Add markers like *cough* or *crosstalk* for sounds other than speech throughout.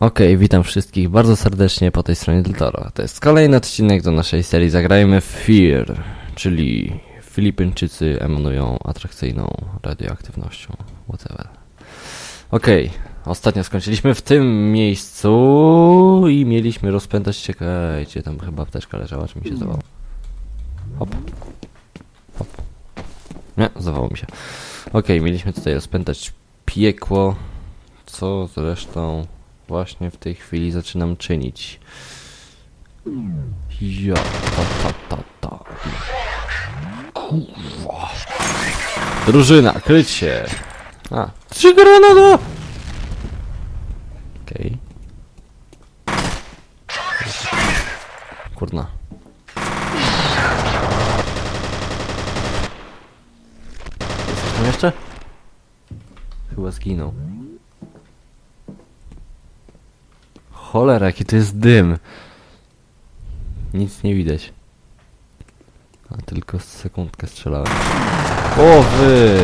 Okej, witam wszystkich bardzo serdecznie po tej stronie Deltoro. To jest kolejny odcinek do naszej serii Zagrajmy w Fear, czyli Filipińczycy emanują atrakcyjną radioaktywnością, whatever. Okej, ostatnio skończyliśmy w tym miejscu i mieliśmy rozpętać, czekajcie, tam chyba apteczka leżała, czy mi się zdawało? Hop. Hop. Nie, zdawało mi się. Okej, mieliśmy tutaj rozpętać piekło, co zresztą właśnie w tej chwili zaczynam czynić. Ja, ta, ta, ta, ta. Kurwa. Drużyna, kryć się. A, trzy granada! Okej. Kurna. Jest tam jeszcze? Chyba zginął. Cholera, jaki to jest dym. Nic nie widać. A tylko sekundkę strzelałem. O wy!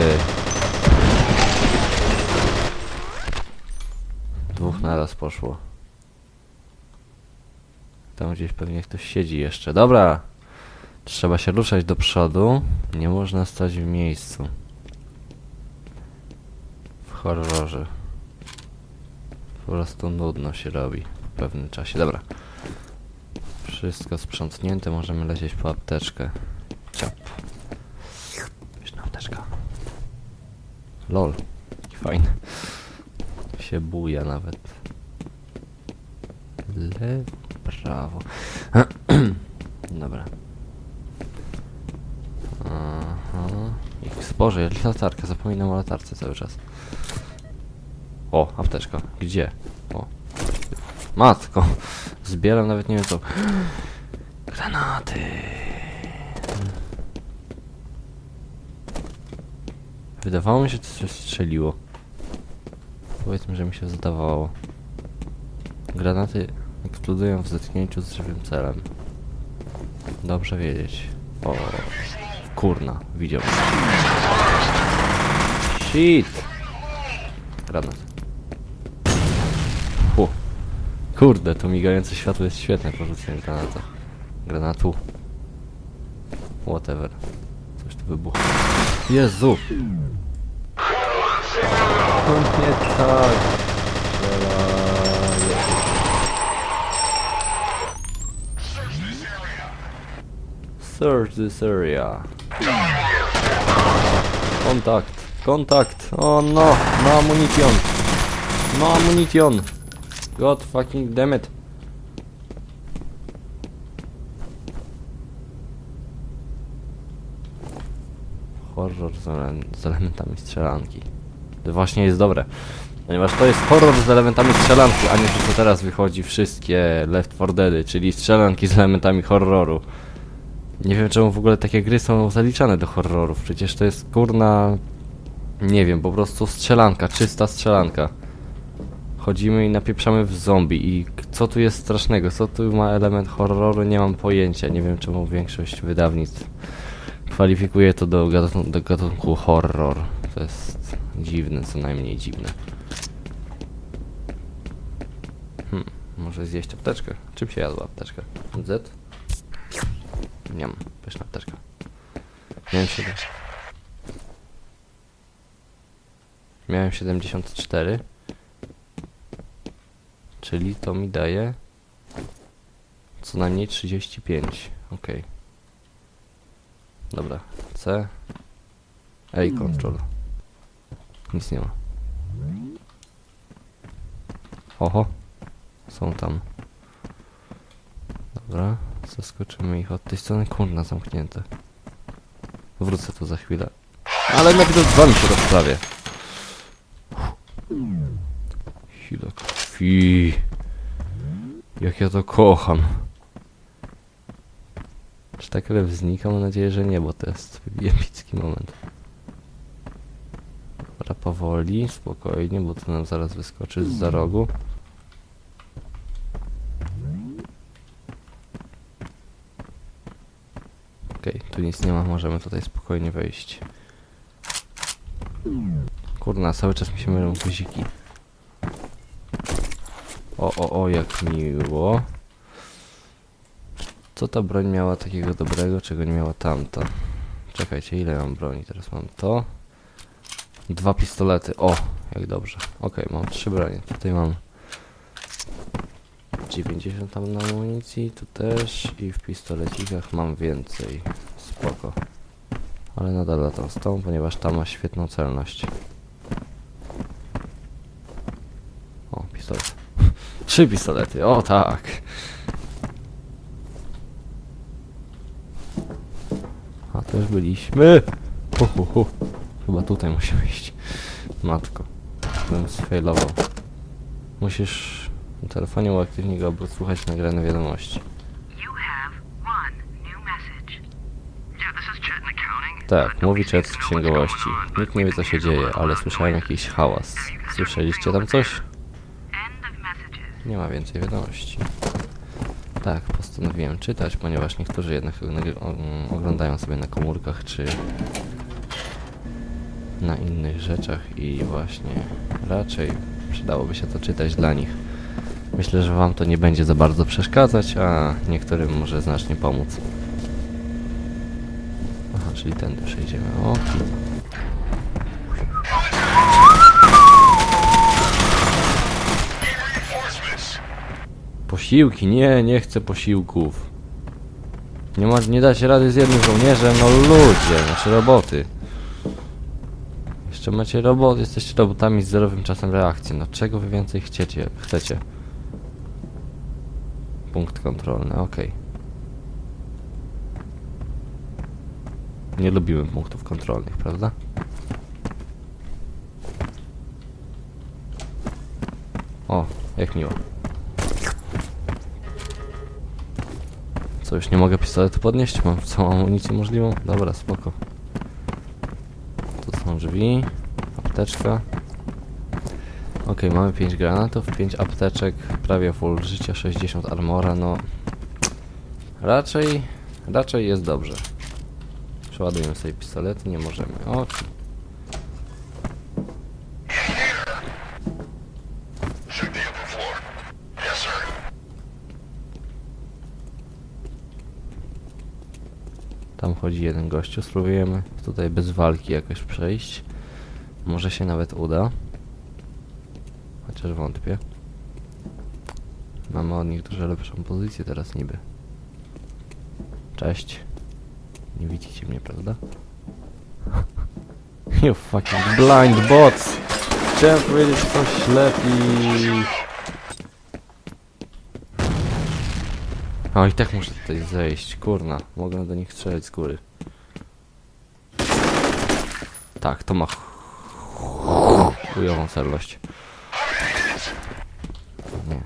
Dwóch naraz poszło. Tam gdzieś pewnie ktoś siedzi jeszcze. Dobra! Trzeba się ruszać do przodu. Nie można stać w miejscu. W horrorze. Po prostu nudno się robi pewnym czasie. Dobra. Wszystko sprzątnięte, możemy lecieć po apteczkę. Ciap. Już na apteczka. Lol. Fajny. Się buja nawet. Lewo, prawo. *clears throat* Dobra. Aha. Boże, latarka. Zapominam o latarce cały czas. O, apteczka. Gdzie? O. Matko. Zbieram nawet nie wiem co. Granaty. Wydawało mi się, że coś strzeliło. Powiedzmy, że mi się zdawało. Granaty eksplodują w zetknięciu z żywym celem. Dobrze wiedzieć. O, kurna, widział. Shit! Granat. Kurde, to migające światło jest świetne po rzuceniu granata. Granatu. Whatever. Coś tu wybuchło. Jezu! To nie tak. Search this area. Kontakt. Kontakt. O no. No amunicjon. No amunicjon. God fucking damn it. Horror z, ele- z elementami strzelanki. To właśnie jest dobre. Ponieważ to jest horror z elementami strzelanki, a nie to teraz wychodzi wszystkie Left 4 Deady, czyli strzelanki z elementami horroru. Nie wiem czemu w ogóle takie gry są zaliczane do horrorów, przecież to jest kurna... Nie wiem, po prostu strzelanka, czysta strzelanka. Chodzimy i napieprzamy w zombie i co tu jest strasznego, co tu ma element horroru, nie mam pojęcia, nie wiem czemu większość wydawnictw kwalifikuje to do, gatunku, do gatunku horror. To jest dziwne, co najmniej dziwne. Hmm, może zjeść apteczkę? Czym się jadła apteczkę? Z? Nie mam, pyszna apteczka. Miałem 7. Miałem 74. Czyli to mi daje co najmniej 35. Okej. Dobra. C. A control. Nic nie ma. Oho. Są tam. Dobra. Zaskoczymy ich od tej strony. Kurna, zamknięte. Wrócę tu za chwilę. Ale najpierw wami się rozprawię. Chwila krwi. Jak ja to kocham. Czy ta krew znika? Mam nadzieję, że nie, bo to jest epicki moment. Dobra, powoli, spokojnie, bo to nam zaraz wyskoczy z za rogu. Okej, tu nic nie ma, możemy tutaj spokojnie wejść. Kurna, cały czas mi się mylą guziki. O, o, o, jak miło. Co ta broń miała takiego dobrego, czego nie miała tamta? Czekajcie, ile mam broni? Teraz mam to. Dwa pistolety. O, jak dobrze. Okej, mam trzy bronie. Tutaj mam 90 tam na amunicji, tu też i w pistolecikach mam więcej. Spoko. Ale nadal latam z tą, ponieważ ta ma świetną celność. O, pistolet. Trzy pistolety, o tak. A już byliśmy. Hu. Chyba tutaj musimy iść. Matko. Bym sfailował. Musisz na telefonie uaktywnij go, aby słuchać nagrane wiadomości. Tak, mówi Chet z księgowości. Nikt nie wie co się dzieje, ale słyszałem jakiś hałas. Słyszeliście tam coś? Nie ma więcej wiadomości. Tak, postanowiłem czytać, ponieważ niektórzy jednak o- oglądają sobie na komórkach czy na innych rzeczach i właśnie raczej przydałoby się to czytać dla nich. Myślę, że wam to nie będzie za bardzo przeszkadzać, a niektórym może znacznie pomóc. Aha, czyli tędy przejdziemy. O, Posiłki, nie, nie chcę posiłków. Nie, ma, nie da się rady z jednym żołnierzem, no ludzie, znaczy roboty. Jeszcze macie robot, jesteście robotami z zerowym czasem reakcji. No czego wy więcej chcecie? chcecie? Punkt kontrolny, okej. Nie lubimy punktów kontrolnych, prawda? O, jak miło. Co, już nie mogę pistoletu podnieść? Mam całą amunicję możliwą? Dobra, spoko. Tu są drzwi, apteczka. Ok, mamy 5 granatów, 5 apteczek, prawie full życia, 60 armora, no... Raczej, raczej jest dobrze. Przeładujemy sobie pistolety, nie możemy. O, Tam chodzi jeden gościu, spróbujemy tutaj bez walki jakoś przejść. Może się nawet uda. Chociaż wątpię. Mamy od nich dużo lepszą pozycję teraz niby. Cześć. Nie widzicie mnie, prawda? *laughs* you fucking blind bots! Chciałem powiedzieć coś lepiej. O, i tak muszę tutaj zejść, kurna. Mogę do nich strzelać z góry. Tak, to ma chujową celność. Nie.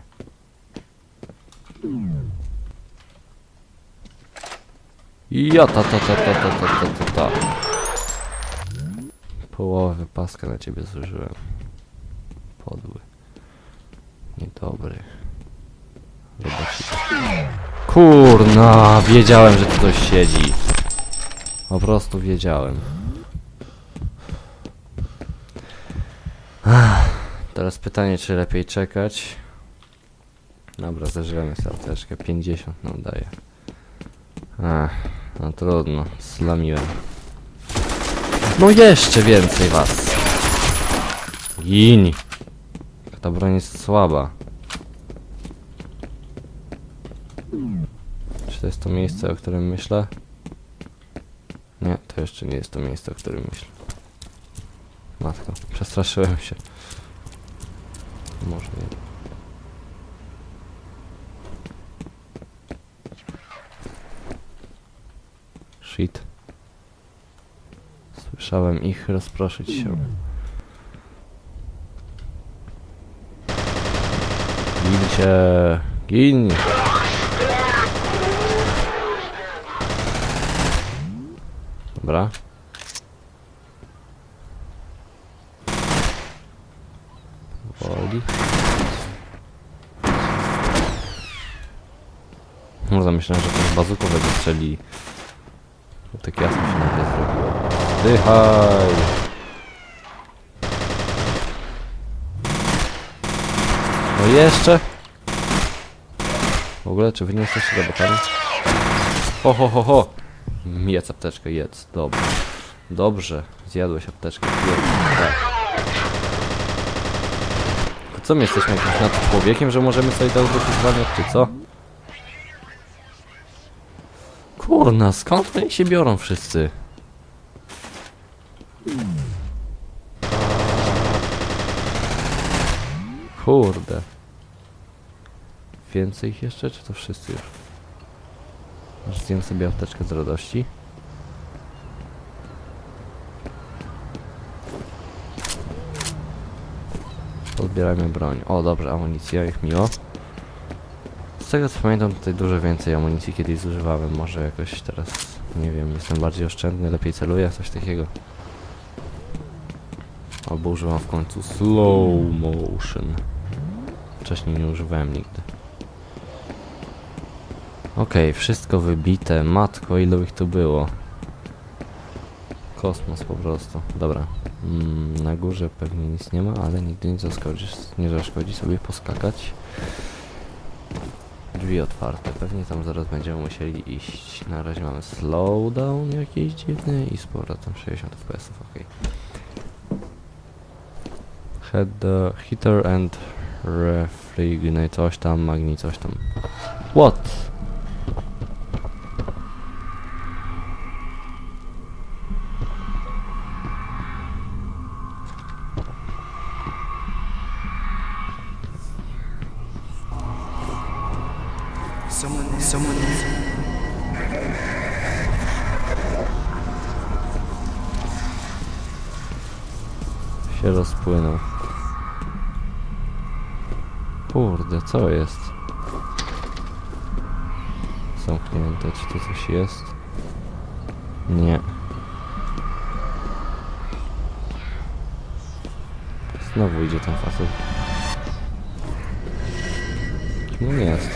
Ja ta ta ta ta ta ta ta ta ta. Połowę paska na ciebie zużyłem. Podły. Niedobry. Robocik. Kurna, wiedziałem, że tu ktoś siedzi. Po prostu wiedziałem. Ach, teraz pytanie, czy lepiej czekać? Dobra, zażremy sobie apteczkę. 50 nam daje. Ach, no trudno, slamiłem. No jeszcze więcej was. Gin. Ta broń jest słaba. Czy to jest to miejsce, o którym myślę? Nie, to jeszcze nie jest to miejsce, o którym myślę. Matko, przestraszyłem się. Może nie. Shit. Słyszałem ich rozproszyć się. Gincie! Gin! Dobra. Woli. Może myślałem, że to bazukowego strzeli. Bo tak jasno się nagle zrobiło. Dychaj! No jeszcze? W ogóle, czy wy nie jesteście robotami? Ho, ho, ho, ho! Jedz apteczkę, jedz. Dobrze. Dobrze. Zjadłeś apteczkę. Jedz. Tak. To co, my jesteśmy jakimś nad człowiekiem, że możemy sobie to wypisywać, czy co? Kurna, skąd oni się biorą wszyscy? Kurde. Więcej ich jeszcze, czy to wszyscy już? Zjem sobie apteczkę z radości? Podbierajmy broń. O, dobrze, amunicja, jak miło. Z tego co pamiętam, tutaj dużo więcej amunicji kiedyś zużywałem. Może jakoś teraz, nie wiem, jestem bardziej oszczędny, lepiej celuję, coś takiego. Albo używam w końcu slow motion. Wcześniej nie używałem nigdy. Okej, wszystko wybite. Matko, ile ich tu było? Kosmos po prostu. Dobra. Mm, na górze pewnie nic nie ma, ale nigdy nie zaszkodzi, nie zaszkodzi sobie poskakać. Drzwi otwarte. Pewnie tam zaraz będziemy musieli iść. Na razie mamy slowdown jakiś dziwny i z powrotem 60 fps, ok. Head the heater and refrigerate, coś tam, magni, coś tam. What? Co jest? Zamknięte, czy tu coś jest? Nie. Znowu idzie ten facet. Kim on jest?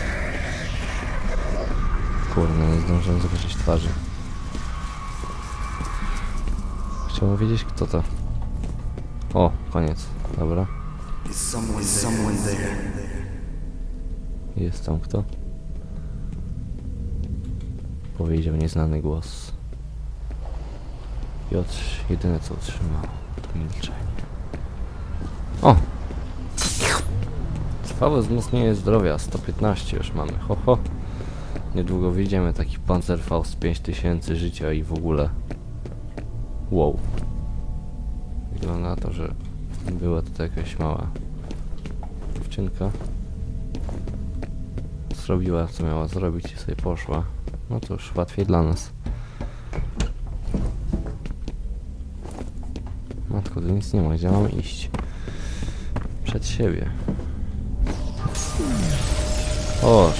Kurde, nie zdążyłem zobaczyć twarzy. Chciałbym wiedzieć kto to. O, koniec. Dobra. Is someone there? Jest tam kto? Powiedział nieznany głos. Piotr jedyne co utrzymało to milczenie. O! Trwałe wzmocnienie zdrowia 115 już mamy. Ho ho. Niedługo wyjdziemy taki Panzerfaust 5000 życia i w ogóle. Wow. Wygląda na to, że była to jakaś mała dziewczynka zrobiła co miała zrobić i sobie poszła. No już łatwiej dla nas. Matko, tu nic nie ma, gdzie mam iść? Przed siebie. O.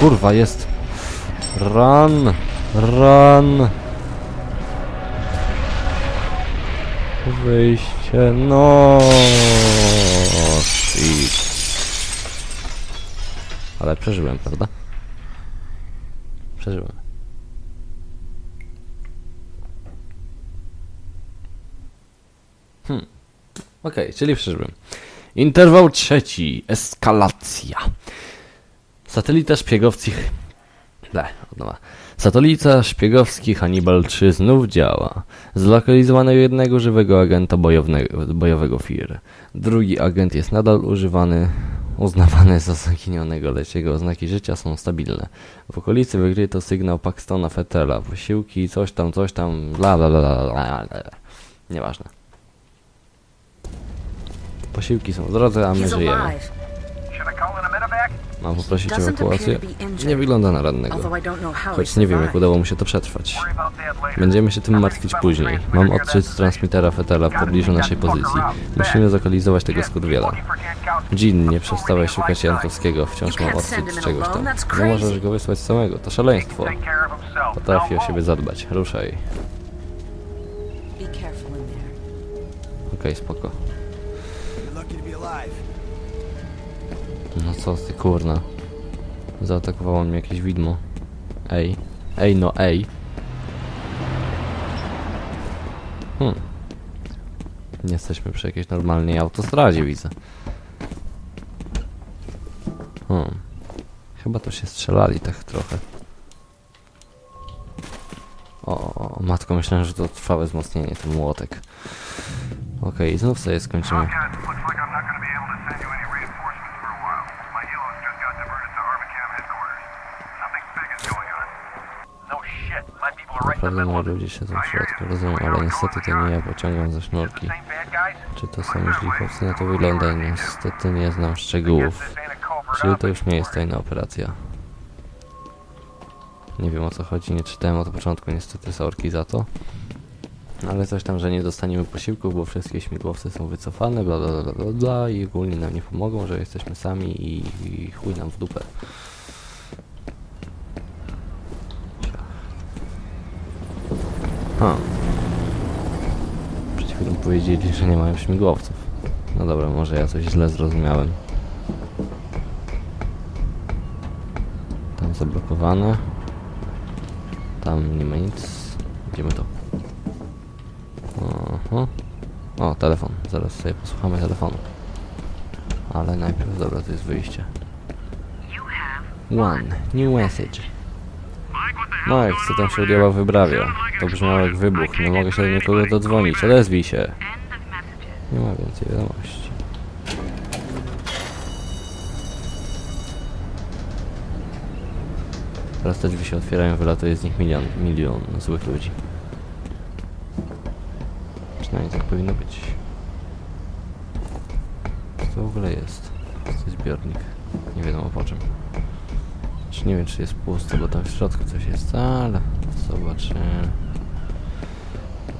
Kurwa, jest. Run! Run! Wyjście, no. Shit. Ale przeżyłem, prawda? Przeżyłem. Hmm. Okej, czyli przeżyłem. Interwał trzeci. Eskalacja. Satelita szpiegowskich... Ble, od nowa. Satelita szpiegowski Hannibal 3 znów działa. Zlokalizowano jednego żywego agenta bojownego, bojowego FIR. Drugi agent jest nadal używany, uznawany za zaginionego, lecz jego oznaki życia są stabilne. W okolicy wykryto sygnał Paxtona Fetela, wysiłki, coś tam, coś tam, bla bla bla bla bla. bla. Nieważne. Posiłki są w drodze, a my żyjemy. Mam poprosić o ewakuację? Nie wygląda na rannego. Choć nie wiem, jak udało mu się to przetrwać. Będziemy się tym martwić później. Mam odczyt z transmitera Fetela w pobliżu naszej pozycji. Musimy zlokalizować tego skurwiela. Jean, nie przestawaj szukać Jankowskiego, wciąż mam odczyt z czegoś tam. Nie możesz go wysłać samego, to szaleństwo. Potrafi o siebie zadbać. Ruszaj. Okej, spoko. No co ty, kurna. Zaatakowało mnie jakieś widmo. Ej. Ej, no ej. Hmm. Nie jesteśmy przy jakiejś normalnej autostradzie, widzę. Hmm. Chyba to się strzelali tak trochę. O, matko, myślałem, że to trwałe wzmocnienie, ten młotek. Okej, znów sobie skończymy. It. ludzie siedzą w środku, rozumiem, ale niestety to nie ja pociągam za sznurki. Czy to są myśliwcy? Na to wygląda, niestety nie znam szczegółów. Czyli to już nie jest tajna operacja. Nie wiem o co chodzi, nie czytałem od początku niestety sorki za to. Ale coś tam, że nie dostaniemy posiłków, bo wszystkie śmigłowce są wycofane, bla bla bla bla, bla i ogólnie nam nie pomogą, że jesteśmy sami i, i chuj nam w dupę. Ha. Przed chwilą powiedzieli, że nie mają śmigłowców. No dobra, może ja coś źle zrozumiałem. Tam zablokowane. Tam nie ma nic. Idziemy tu. Aha. O, telefon. Zaraz sobie posłuchamy telefonu. Ale najpierw, dobra, to jest wyjście. One. New message. Mike, co tam się odjęła wyprawia? To brzmiało jak wybuch. Nie mogę się do nikogo dodzwonić. Odezwij się. Nie ma więcej wiadomości. Teraz te drzwi się otwierają, wylatuje z nich milion, milion złych ludzi. Przynajmniej tak powinno być. Co to w ogóle jest? To zbiornik. Nie wiadomo po czym. Czy nie wiem, czy jest pusto, bo tam w środku coś jest, ale zobaczymy.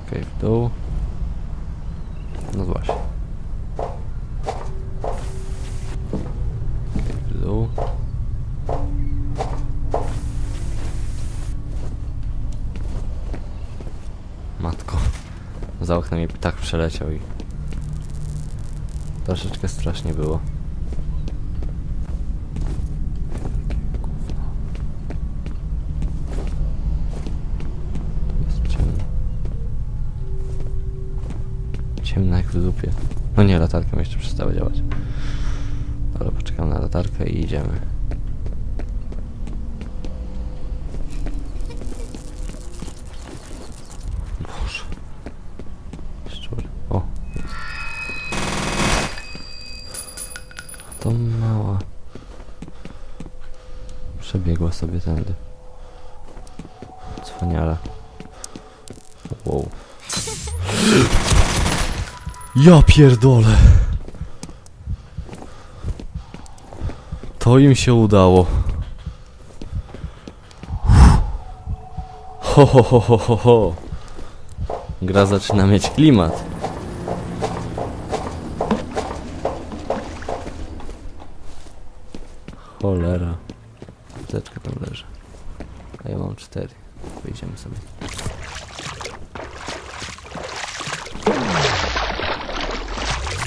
Okej, w dół. No właśnie. Okej, w dół. Matko. Za oknem mi ptak przeleciał i... Troszeczkę strasznie było. Dupie. No nie, latarka mi jeszcze przestała działać. Ale poczekam na latarkę i idziemy. Boże. O. To mała. Przebiegła sobie tędy. Cwaniara. Ja pierdolę. To im się udało. Ho, ho, ho, ho, ho, ho. Gra zaczyna mieć klimat. Cholera. Apteczka tam leży. A ja mam cztery. Wyjdziemy sobie.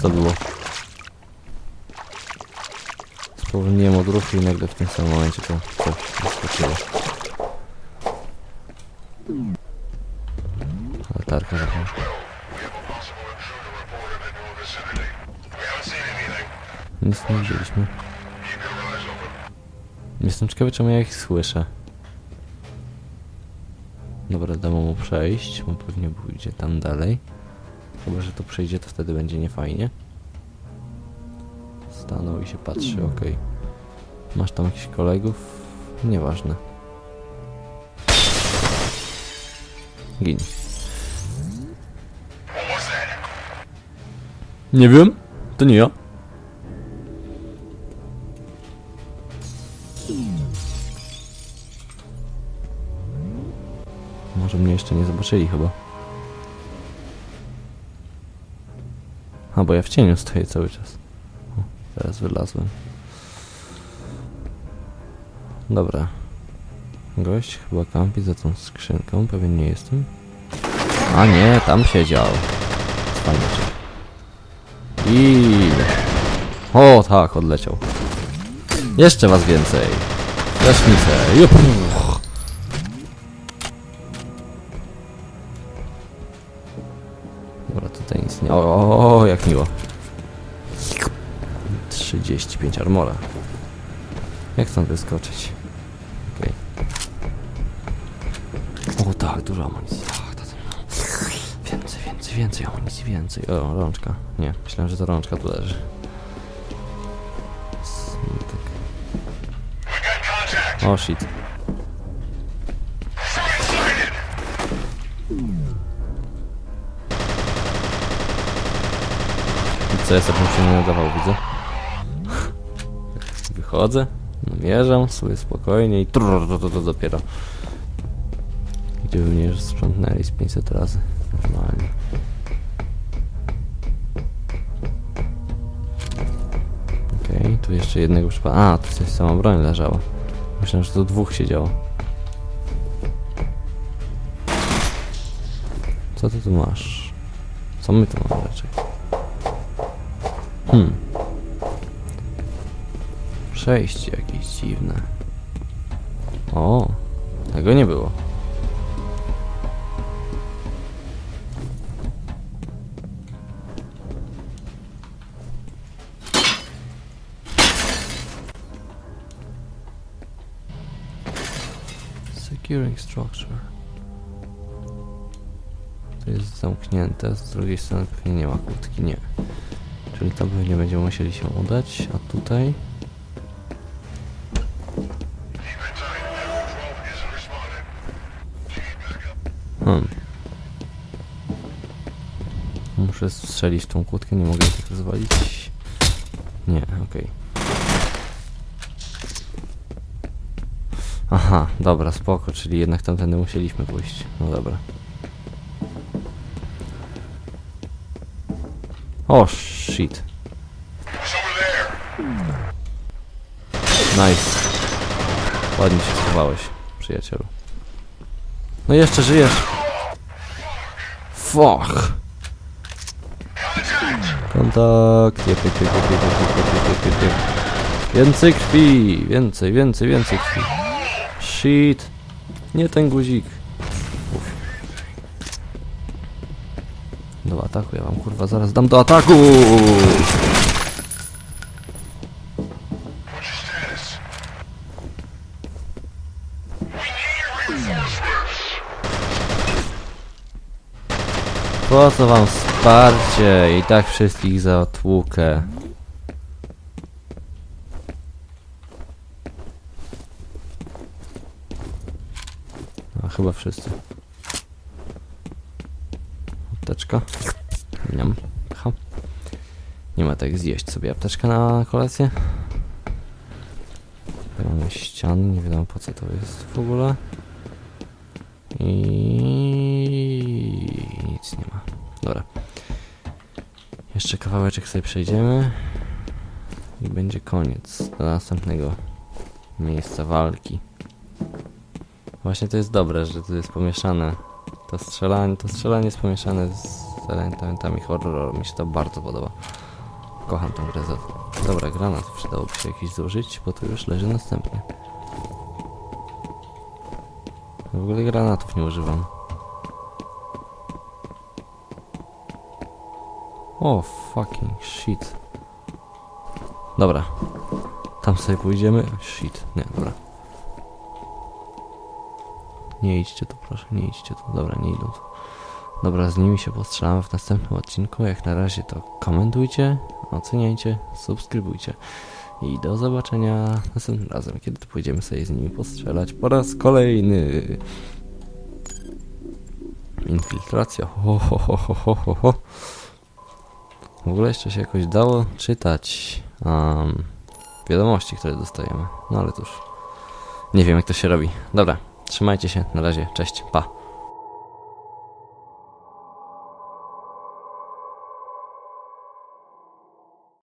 To było? Spowolniłem od ruchu i nagle w tym samym momencie to coś wyskoczyło. Latarka trochę. Nic nie widzieliśmy. Jestem ciekawy czemu ja ich słyszę. Dobra, dam mu przejść, bo pewnie pójdzie tam dalej. Chyba, że to przejdzie, to wtedy będzie niefajnie. Stanął i się patrzy, okej. Masz tam jakichś kolegów? Nieważne. Gin. Nie wiem. To nie ja. Może mnie jeszcze nie zobaczyli chyba. A bo ja w cieniu stoję cały czas. O, teraz wylazłem. Dobra. Gość chyba kampi za tą skrzynką, pewien nie jestem. A nie, tam siedział. Cwaniaczek. I O tak, odleciał. Jeszcze was więcej. Lesznicę. Jup. Dobra, tutaj nic nie... O, O, jak miło. 35 armora. Jak stąd wyskoczyć? Okej. O tak, dużo amunicji. Ach, to, to. Więcej, więcej, więcej amunicji, więcej. O, rączka. Nie, myślałem, że to rączka tu leży. Smutek. O shit. Ja sobie się nie nadawał, widzę? Wychodzę, namierzam sobie spokojnie i to, dopiero. Gdzie mnie już sprzątnęli z 500 razy. Normalnie. Okej, tu jeszcze jednego przypadku. A, tu coś sama broń leżała. Myślałem, że tu dwóch siedziało. Co ty tu masz? Co my tu mamy raczej? Hmm. Przejście jakieś dziwne. O, tego nie było. Securing structure. To jest zamknięte, z drugiej strony pewnie nie ma kłódki, nie. Czyli tam pewnie będziemy musieli się udać, a tutaj... Hmm. Muszę strzelić tą kłódkę, nie mogę tak rozwalić. Nie, okej. Aha, dobra, spoko, czyli jednak tamtędy musieliśmy pójść. No dobra. O, shit. Nice. Ładnie się schowałeś, przyjacielu. No jeszcze żyjesz. Fuck. Kontakt. Jep, jep, jep, jep, jep, jep, jep, Więcej krwi. Więcej, więcej, więcej krwi. Shit. Nie ten guzik. Ataku, ja wam kurwa zaraz dam do ataku! Po co wam wsparcie? I tak wszystkich zatłukę. A chyba wszyscy. Apteczka. Niam. Nie ma tak zjeść sobie apteczkę na kolację. Mamy ściany, nie wiadomo po co to jest w ogóle. I nic nie ma. Dobra. Jeszcze kawałeczek sobie przejdziemy. I będzie koniec do następnego miejsca walki. Właśnie to jest dobre, że tu jest pomieszane. To strzelanie, to strzelanie jest pomieszane z elementami horroru. Mi się to bardzo podoba. Kocham tę grę za to. Dobra, granat przydałoby się jakiś złożyć, bo tu już leży następny. W ogóle granatów nie używam. O, fucking shit. Dobra. Tam sobie pójdziemy. Shit, nie, dobra. Nie idźcie tu, proszę, nie idźcie tu. Dobra, nie idą tu. Dobra, z nimi się postrzelamy w następnym odcinku. Jak na razie to komentujcie, oceniajcie, subskrybujcie. I do zobaczenia następnym razem, kiedy pójdziemy sobie z nimi postrzelać po raz kolejny. Infiltracja. Ho, ho, ho, ho, ho, ho. W ogóle jeszcze się jakoś dało czytać um, wiadomości, które dostajemy. No ale cóż, nie wiem jak to się robi. Dobra, trzymajcie się, na razie, cześć, pa.